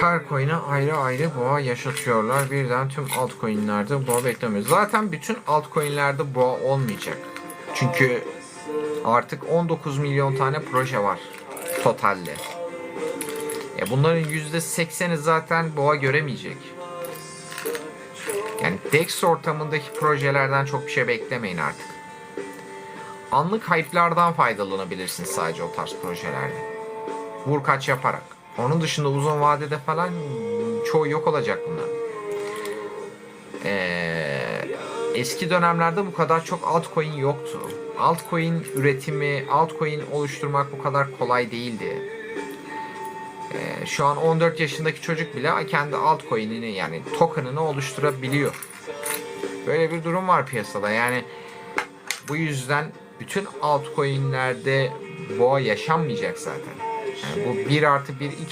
Her coin'e ayrı ayrı boğa yaşatıyorlar. Birden tüm altcoin'lerde boğa beklemiyoruz. Zaten bütün altcoin'lerde boğa olmayacak. Çünkü artık 19 milyon tane proje var totalde. E bunların %80'i zaten boğa göremeyecek. Yani DEX ortamındaki projelerden çok bir şey beklemeyin artık. Anlık hype'lardan faydalanabilirsiniz sadece o tarz projelerde. Vur kaç yaparak. Onun dışında uzun vadede falan çoğu yok olacak bunlar. Ee, eski dönemlerde bu kadar çok altcoin yoktu. Altcoin üretimi, altcoin oluşturmak bu kadar kolay değildi. Ee, şu an 14 yaşındaki çocuk bile kendi altcoin'ini yani token'ını oluşturabiliyor. Böyle bir durum var piyasada. Yani bu yüzden bütün altcoin'lerde boğa yaşanmayacak zaten. Bu 1 artı 1 2